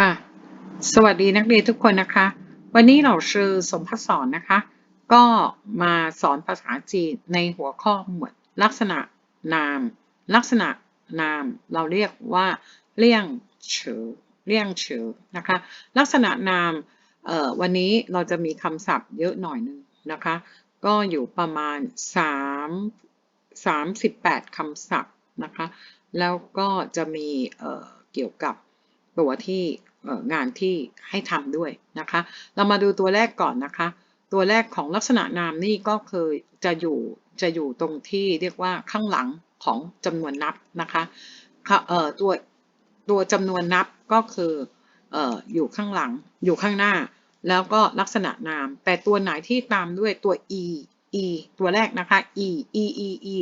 ค่ะ สวัสดีนักเรียนทุกคนนะคะ วันนี้เราชื่อสมพัฒสอนนะคะ ก็มาสอนภาษาจีนในหัวข้อหมวดลักษณะนาม ลักษณะนามเราเรียกว่าเลี่ยงเฉอเลี่ยงเฉอนะคะ ลักษณะนามวันนี้เราจะมีคำศัพท์เยอะหน่อยนึงนะคะ ก็อยู่ประมาณ 3 38คำศัพท์นะคะ แล้วก็จะมีเเกี่ยวกับ ตัวที่งานที่ให้ทำด้วยนะคะ เรามาดูตัวแรกก่อนนะคะ ตัวแรกของลักษณะนามนี่ก็คือจะอยู่จะอยู่ตรงที่เรียกว่าข้างหลังของจำนวนนับนะคะตัวตัวจำนวนนับก็คืออออยู่ข้างหลังอยู่ข้างหน้า แล้วก็ลักษณะนาม แต่ตัวไหนที่ตามด้วยตัว e e ตัวแรกนะคะ e e e e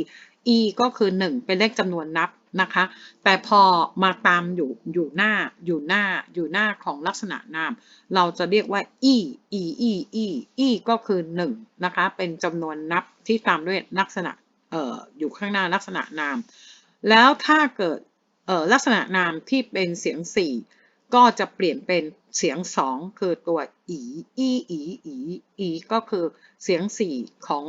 e ก็คือ 1 เป็นเลขจำนวนนับนะคะ แต่พอมาตามอยู่อยู่หน้าอยู่หน้าอยู่หน้าของลักษณะนาม เราจะเรียกว่า e e e e e ก็คือ1นะคะ เป็นจำนวนนับที่ตามด้วยลักษณะเอ่ออยู่ข้างหน้าลักษณะนาม แล้วถ้าเกิดเอ่อลักษณะนามที่เป็นเสียง 4 ก็จะเปลี่ยนเป็นเสียง2คือตัวอีอีอีอีอีก็คือเสียง4ของ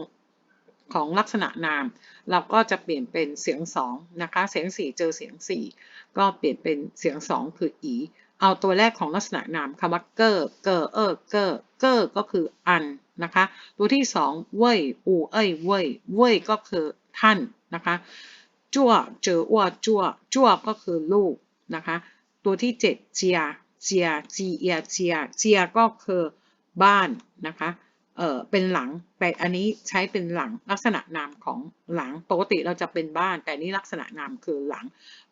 ของลักษณะนาม เราก็จะเปลี่ยนเป็นเสียง2นะคะ เสียง4เจอเสียง4ก็เปลี่ยนเป็นเสียง2คืออีเอาตัวแรกของลักษณะนามคำว่าเกอร์เกอร์เออเกอร์เกอร์ก็คืออันนะคะ ตัวที่2เว่ยอูเอ้ยเว่ยเว่ยก็คือท่านนะคะจั่วเจอว่าจั่วจั่วก็คือลูกนะคะ ตัวที่7เจียเจียจีเอียเจียเจียก็คือบ้านนะคะเออเป็นหลังแต่อันนี้ใช้เป็นหลังลักษณะนามของหลังปกติเราจะเป็นบ้าน แต่นี่ลักษณะนามคือหลัง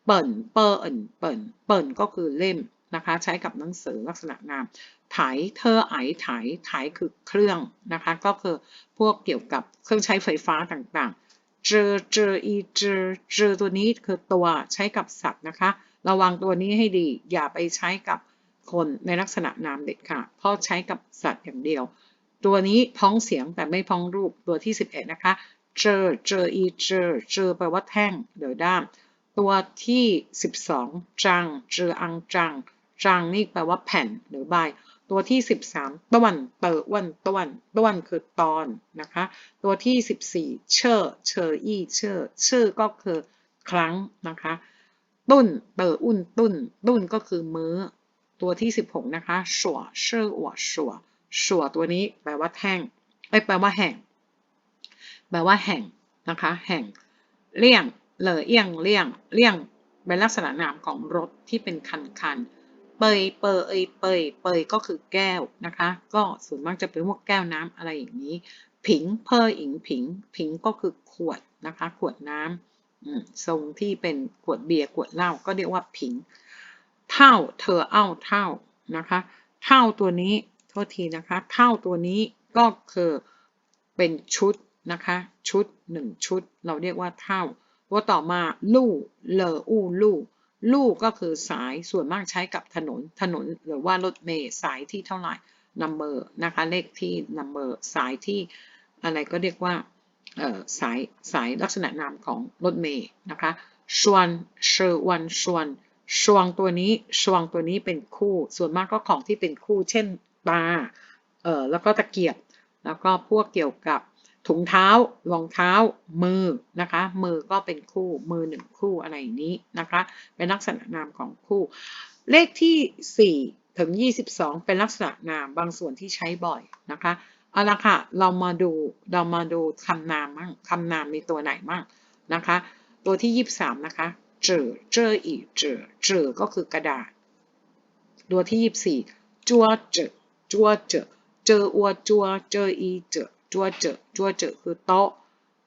เปิ่นเปิ่นเปิ่นเปิ่นก็คือเล่มนะคะใช้กับหนังสือลักษณะนามไถเธอไอไถไถคือเครื่องนะคะก็คือพวกเกี่ยวกับเครื่องใช้ไฟฟ้าต่างๆเจอเจออีเจอเจอตัวนี้คือตัวใช้กับสัตว์นะคะ ระวังตัวนี้ให้ดี อย่าไปใช้กับคนในลักษณะนามเด็ดขาดเพราะใช้กับสัตว์อย่างเดียว ตัวนี้พ้องเสียงแต่ไม่พ้องรูปตัวที่ 11 นะคะ เจอ เจออีเจอ เจอแปลว่าแท่งหรือด้าม ตัวที่ 12 จัง เจออังจัง จังนี่แปลว่าแผ่นหรือใบ ตัวที่ 13ต้วนเตออ้วนต้วนต้วนคือตอนนะคะ ตัวที่ 14 เชอเชออีเชอเชอก็คือครั้งนะคะ ตุ้นเตออุ่นตุ้นตุ้นก็คือมื้อ ตัวที่ 16 นะคะชัวเชื่อหัวชัวชัวตัวนี้แปลว่าแท่งเอ้แปลว่าแห่ง แปลว่าแห่งนะคะ แห่งเลี่ยงเหลอเอียงเลี่ยงเลี่ยงเป็นลักษณะนามของรถที่เป็นคันคันเปยเปยเอยเปยเปยก็คือแก้วนะคะ ก็ส่วนมากจะเป็นพวกแก้วน้ำอะไรอย่างนี้ ผิงเพออิงผิง ผิงก็คือขวดนะคะ ขวดน้ำ ทรงที่เป็นขวดเบียร์ขวดเหล้าก็เรียกว่าผิง เท่าเธอเอ้าเท่านะคะเท่าตัวนี้โทษทีนะคะเท่าตัวนี้ก็คือเป็นชุดนะคะชุดหนึ่งชุด เราเรียกว่าเท่าตัวต่อมาลู่เลออู้ลู่ลู่ก็คือสายส่วนมากใช้กับถนนถนนหรือว่ารถเมล์สายที่เท่าไหร่นัมเบอร์นะคะเลขที่นัมเบอร์สายที่อะไรก็เรียกว่า สายสายลักษณะนามของรถเมล์นะคะชวนเชอวันชวนชวงตัวนี้ชวงตัวนี้เป็นคู่ ส่วนมากก็ของที่เป็นคู่ เช่นตาเอ่อแล้วก็ตะเกียบ แล้วก็พวกเกี่ยวกับถุงเท้ารองเท้า มือนะคะ มือก็เป็นคู่ มือหนึ่งคู่อะไรนี้นะคะ เป็นลักษณะนามของคู่ เลขที่ 4 ถึง 22 เป็นลักษณะนามบางส่วนที่ใช้บ่อยนะคะ เอาละค่ะ เรามาดูเรามาดูคำนามมั่งคำนามมีตัวไหนมั่งนะคะ ตัวที่ 23 นะคะเจอเจออีเจอเจอก็คือกระดาษ ตัวที่ 24จัวเจอจัวเจอเจออัวจัวเจออีเจอจัวเจอจัวเจอคือโต๊ะ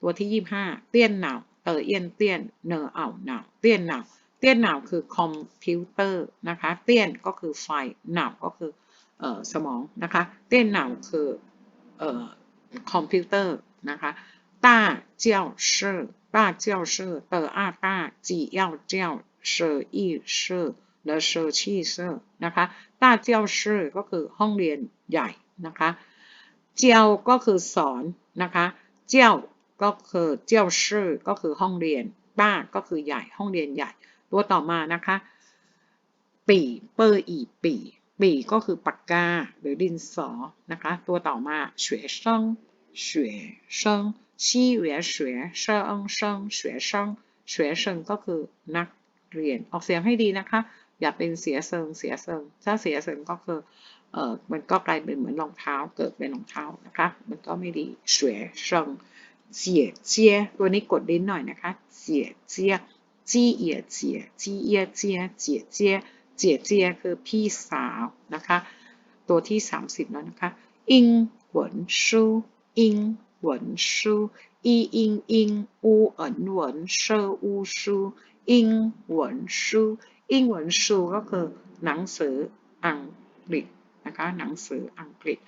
ตัวที่ 25 เตี้ยนหนาวเตอเอียนเตี้ยนเนอเอาหนาวเตี้ยนหนาวเตี้ยนหนาวคือคอมพิวเตอร์นะคะ เตี้ยนก็คือไฟหนาวก็คือเอ่อสมองนะคะ เตี้ยนหนาวคือ เอ่อคอมพิวเตอร์นะคะต้าเจียวเชื่อต้าเจียวเชื่อเตออาต้เจียวเชื่ออีเชื่อแลเชื่อชีเชื่อนะคะต้าเจียวเชื่อก็คือห้องเรียนใหญ่นะคะเจียวก็คือสอนนะคะเจียวก็คือเจียวชื่อก็คือห้องเรียนต้าก็คือใหญ่ห้องเรียนใหญ่ ตัวต่อมานะคะปีเปอร์อีปี ปีก็คือปากกาหรือดินสอนะคะ ตัวต่อมาเฉวยเซิงเฉวยเงชี้เหวีเฉวยงเงเฉวยงเฉวยงก็คือนักเรียนออกเสียงให้ดีนะคะ อย่าเป็นเสียเซิงเสียเซิงถ้าเสียเซิงก็คือเออมันก็กลายเป็นเหมือนรองเท้าเกิดเป็นรองเท้านะคะ มันก็ไม่ดีเฉวยงเจียเจียตัวนี้กดลิ้นหน่อยนะคะเจียเจียจี้เอียเจียจี้เอีย เจียเจียคือพี่สาวนะคะ ตัวที่ 30 แล้วนะคะอิงหวนชูอิงหวนชูอีอิงอิงอูเอินหวนเชออูชูอิงหวนชูอิงหวนชูก็คือหนังสืออังกฤษนะคะหนังสืออังกฤษ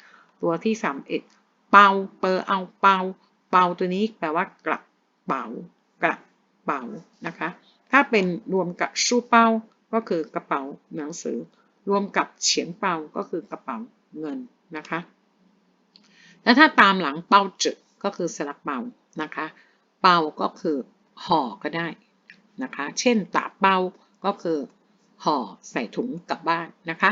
ตัวที่ 31 เปาเปอเอาเปาเปาตัวนี้แปลว่ากระเป๋ากระเป๋านะคะ ถ้าเป็นรวมกับชูเป้า ก็คือกระเป๋าหนังสือ รวมกับเฉียงเปาก็คือกระเป๋าเงินนะคะ แล้วถ้าตามหลังเปาจึก็คือสลักเปานะคะ เปาก็คือห่อก็ได้นะคะ เช่นตาเปาก็คือห่อใส่ถุงกลับบ้านนะคะ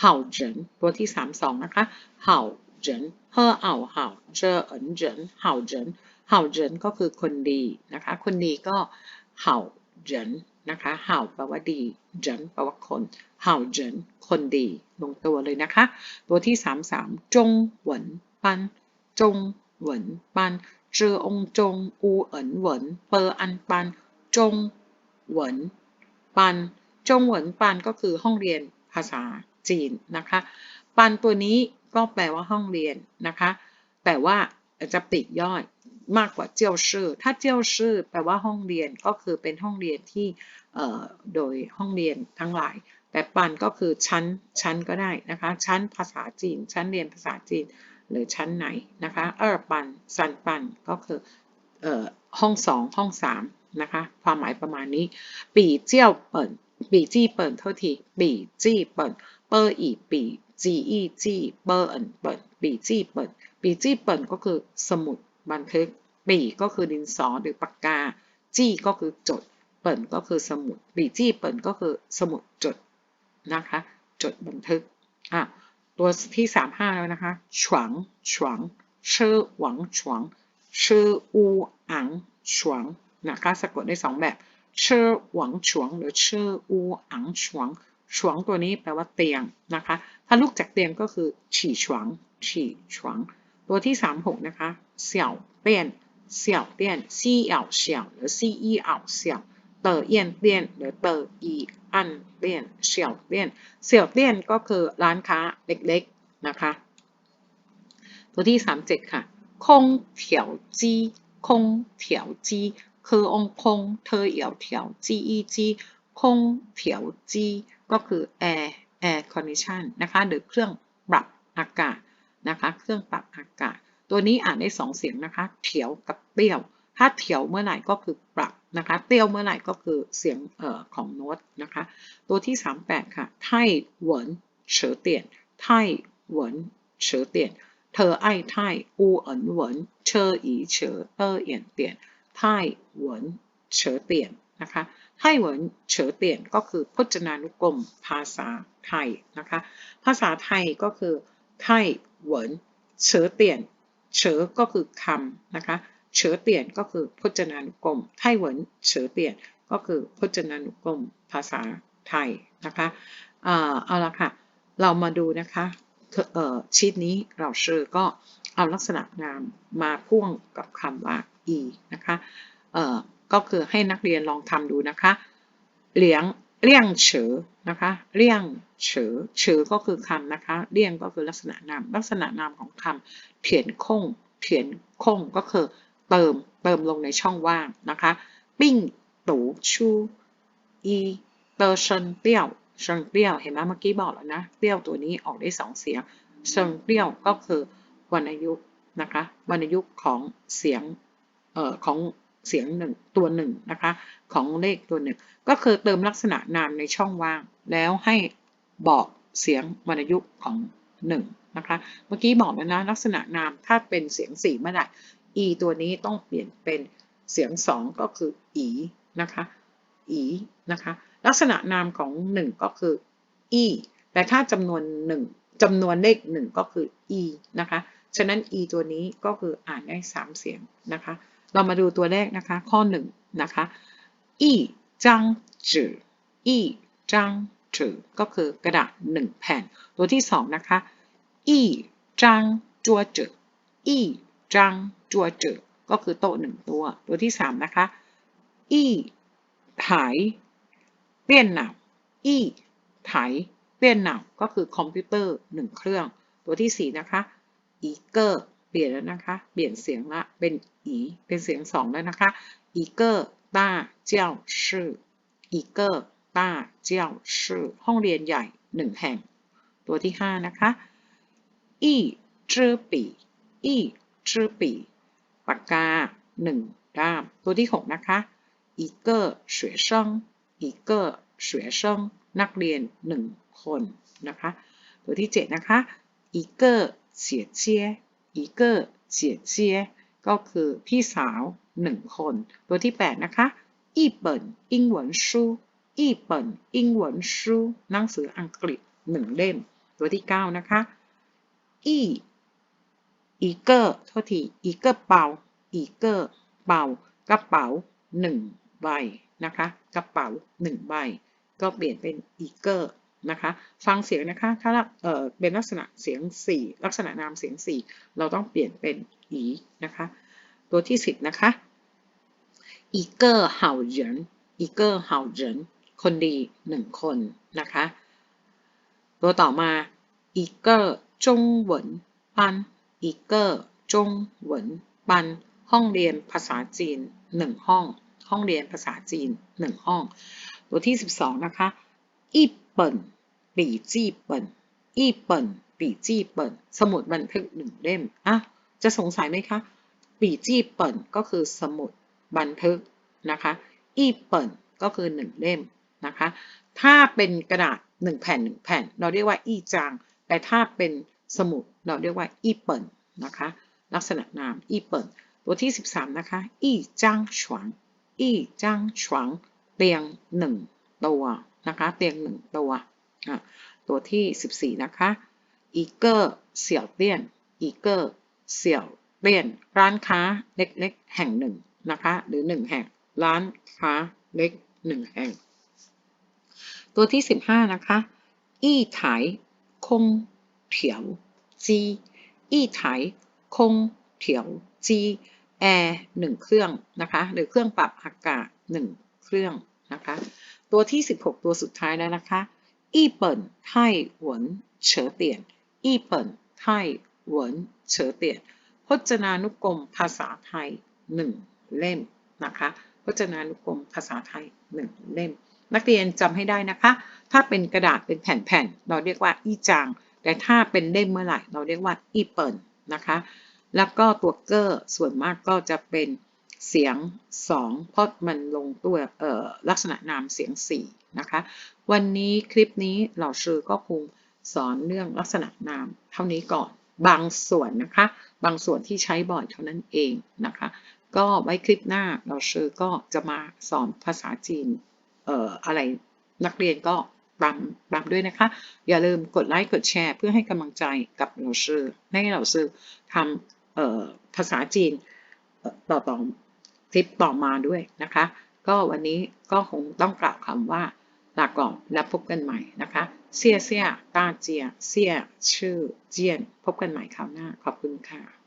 เห่าเจินตัวที่32นะคะเห่าเจินเฮ่อเอาเห่าเจอเอินเจินเห่าเจินเห่าเจินก็คือคนดีนะคะ คนดีก็เห่าเจิน นะคะเห่าแปลว่าดีเจินแปลว่าคนเห่าเจินคนดีลงตัวเลยนะคะ ตัวที่ 33 จงหวนปันจงหวนปันเจอองจงอูเอินหวนเปออันปันจงหวนปันจงหวนปันก็คือห้องเรียนภาษาจีนนะคะ ปันตัวนี้ก็แปลว่าห้องเรียนนะคะ แต่ว่า จะปลีกย่อยมากกว่าเจียวชื่อ ถ้าเจียวชื่อแปลว่าห้องเรียนก็คือเป็นห้องเรียนที่โดยห้องเรียนทั้งหลาย แต่ปันก็คือชั้นชั้นก็ได้นะคะ ชั้นภาษาจีน ชั้นเรียนภาษาจีน หรือชั้นไหนนะคะเออปันซันปันก็คือห้องสองห้องสามนะคะ ความหมายประมาณนี้ ปีเจียวเปิ่นปีจี้เปิ่นเท่าทีปีจี้เปิ่นเปอร์อีปีจีอีจี้เปอร์เอินเปิ่นปีจี้เปิ่น ปีจี้เปิ่นก็คือสมุดบันทึก ปีก็คือดินสอหรือปากกา จี้ก็คือจด เปิ่นก็คือสมุด ปีจี้เปิ่นก็คือสมุดจดนะคะ จดบันทึกอะตัวที่35แล้วนะคะฉวงฉวงชื่อหวังฉวงชื่ออูอังฉวงนะคะสะกดได้สองแบบชื่อหวังฉวงหรือชื่ออูอังฉวงฉวงตัวนี้แปลว่าเตียงนะคะ ถ้าลุกจากเตียงก็คือฉี่ฉวงฉี่ฉวง ตัวที่ 36 นะคะเสี่ยวเตี้ยนเสี่ยวเตี้ยนซี่เอี่ยวเสี่ยวหรือซี่อี้เอี่ยวเสี่ยวเตอเอียนเตี้ยนหรือเตออีอันเตี้ยนเสี่ยวเตี้ยนเสี่ยวเตี้ยนก็คือร้านค้าเล็กๆนะคะ ตัวที่ 37 ค่ะคงเถียวจี้คงเถียวจี้คือองคงเธอเอี่ยวเถียวจีอีจีคงเถียวจีก็คือ air air condition นะคะหรือเครื่องปรับอากาศ นะคะ เครื่องปรับอากาศ ตัวนี้อ่านได้สองเสียงนะคะเถียวกับเตี้ยว ถ้าเถียวเมื่อไหร่ก็คือปรับนะคะเตี้ยวเมื่อไหร่ก็คือเสียงเอ่อของโน้ตนะคะ ตัวที่ 38 ค่ะไทเหวินเฉอเตียนไทเหวินเฉอเตียนเธอไอ้ไทอูเอินเหวินเชออีเฉอเตอเอียนเตียนไทเหวินเฉอเตียนนะคะไทเหวินเฉอเตียนก็คือพจนานุกรมภาษาไทยนะคะ ภาษาไทยก็คือ ไทเหวินเฉอเตียนเฉอก็คือคำนะคะเฉอเตียนก็คือพจนานุกรมไทเหวินเฉอเตียนก็คือพจนานุกรมภาษาไทยนะคะเอาละค่ะ เรามาดูนะคะชีตนี้เราชื่อก็เอาลักษณะนามมาพ่วงกับคำว่า e นะคะเอ่อก็คือให้นักเรียนลองทำดูนะคะ เหลียง เลี่ยงเฉอนะคะเลี่ยงเฉอเฉอก็คือคำนะคะเลี่ยงก็คือลักษณะนามลักษณะนามของคำเถียนคงเถียนคงก็คือเติมเติมลงในช่องว่างนะคะปิ้งตูชูอีเตอร์เชนเปี้ยวเชิงเปี้ยวเห็นไหมเมื่อกี้บอกแล้วนะเปรี้ยวตัวนี้ออกได้สองเสียงเชิงเปี้ยวก็คือวรรณยุกต์นะคะวรรณยุกต์ของเสียงเอ่อของ เสียงหนึ่งตัวหนึ่งนะคะ ของเลขตัวหนึ่งก็คือเติมลักษณะนามในช่องว่าง แล้วให้บอกเสียงวรรณยุกต์ของหนึ่งนะคะ เมื่อกี้บอกแล้วนะลักษณะนามถ้าเป็นเสียงสี่เมื่อไหร่ e ตัวนี้ต้องเปลี่ยนเป็นเสียงสองก็คืออีนะคะอีนะคะ ลักษณะนามของหนึ่งก็คือ e แต่ถ้าจำนวนหนึ่งจำนวนเลขหนึ่งก็คือ e นะคะ ฉะนั้น e ตัวนี้ก็คืออ่านได้ 3 เสียงนะคะ เรามาดูตัวแรกนะคะ ข้อหนึ่งนะคะอีจังจืออีจังจือก็คือกระดาษหนึ่งแผ่น ตัวที่สองนะคะอีจังจัวจืออีจังจัวจือก็คือโต๊ะหนึ่งตัว ตัวที่สามนะคะอีไถเปียนหนาวอีไถเปียนหนาวก็คือคอมพิวเตอร์หนึ่งเครื่อง ตัวที่สี่นะคะอีเกอร์ เปลี่ยนแล้วนะคะ เปลี่ยนเสียงละ เป็นอีเป็นเสียงสองแล้วนะคะอีกเกอร์ต้าเจ้าชื่ออีกเกอร์ต้าเจ้าชื่อห้องเรียนใหญ่หนึ่งแห่ง ตัวที่ห้านะคะอีจื้อปีอีจื้อปีปากกาหนึ่งด้าม ตัวที่หกนะคะอีกเกอร์เสวยเซิงอีกเกอร์เสวยเซิงนักเรียนหนึ่งคนนะคะ ตัวที่เจ็ดนะคะอีกเกอร์เสียเจีย อีเกอร์เจียเจียก็คือพี่สาวหนึ่งคน ตัวที่ 8 นะคะอีเปิ่อิงหวนชูอีเปิ่อิงหวนชูหนังสืออังกฤษหนึ่งเล่ม ตัวที่ 9 นะคะอีอีเกอร์โทษทีอีเกอร์เป่าอีเกอร์เป่ากระเป๋าหนึ่งใบนะคะ กระเป๋าหนึ่งใบ ก็เปลี่ยนเป็นอีเกอร์ นะคะ ฟังเสียงนะคะ ถ้าเป็นลักษณะเสียง 4 ลักษณะนามเสียง 4 เราต้องเปลี่ยนเป็นอีนะคะ ตัวที่ 10 นะคะอีเกอร์เห่าเหินอีเกอร์เห่าเหินคนดีหนึ่งคนนะคะ ตัวต่อมาอีเกอร์จงเหวนปันอีเกอร์จงหวนปันห้องเรียนภาษาจีนหนึ่งห้อง ห้องเรียนภาษาจีนหนึ่งห้อง ตัวที่ 12 นะคะอีเปิ่น ปีจีเปิลอีเปิลนปีจีเปิลสมุดบันทึกหนึ่งเล่มอะจะสงสัยไหมคะปีจีเปิลก็คือสมุดบันทึกนะคะอีเปิลก็คือหนึ่งเล่มนะคะถ้าเป็นกระดาษหนึ่งแผ่นหนึ่งแผ่น เราเรียกว่าอี้จาง แต่ถ้าเป็นสมุดเราเรียกว่าอีเปิลนะคะลักษณะนามอีเปิลตัวที่ 13 นะคะอี้จางฉวงอี้จางฉวงเตียงหนึ่งตัวนะคะเตียงหนึ่งตัว ตัวที่ 14 นะคะอีเกอร์เสี่ยวเตี้ยนอีเกอร์เสี่ยวเลี่ยน ร้านค้าเล็กๆ แห่งหนึ่งนะคะ หรือ 1 แห่ง ร้านค้าเล็ก 1 แห่ง ตัวที่ 15 นะคะ อี้ไถคงเถียวจีอี้ไถคงเถียวจีแอร์1เครื่องนะคะ หรือเครื่องปรับอากาศ 1 เครื่องนะคะ ตัวที่ 16 ตัวสุดท้ายแล้วนะคะ อี้เปิ่นไทหวนเฉอเตียนอี้เปิ่นไทหวนเฉอเตียน พจนานุกรมภาษาไทย1เล่มนะคะ พจนานุกรมภาษาไทย1เล่ม นักเรียนจำให้ได้นะคะ ถ้าเป็นกระดาษเป็นแผ่นๆ เราเรียกว่าอีจาง แต่ถ้าเป็นเล่มเมื่อไหร่ เราเรียกว่าอีเปิลนะคะ แล้วก็ตัวเกอร์ส่วนมากก็จะเป็น เสียง 2 เพราะมันลงตัวลักษณะนามเสียง 4 นะคะ วันนี้คลิปนี้เราชื่อก็คงสอนเรื่องลักษณะนามเท่านี้ก่อนบางส่วนนะคะ บางส่วนที่ใช้บ่อยเท่านั้นเองนะคะ ก็ไว้คลิปหน้าเราเชื่อก็จะมาสอนภาษาจีนเอ่ออะไรนักเรียนก็ตามตามด้วยนะคะ อย่าลืมกดไลค์กดแชร์ เพื่อให้กำลังใจกับเราเชื่อให้เราเชื่อทำเอ่อภาษาจีนต่อต่อ คลิปต่อมาด้วยนะคะ ก็วันนี้ก็คงต้องกล่าวคำว่าลาก่อนและพบกันใหม่นะคะ เสียเสียตาเจีย เสียชื่อเจียน พบกันใหม่คราวหน้า ขอบคุณค่ะ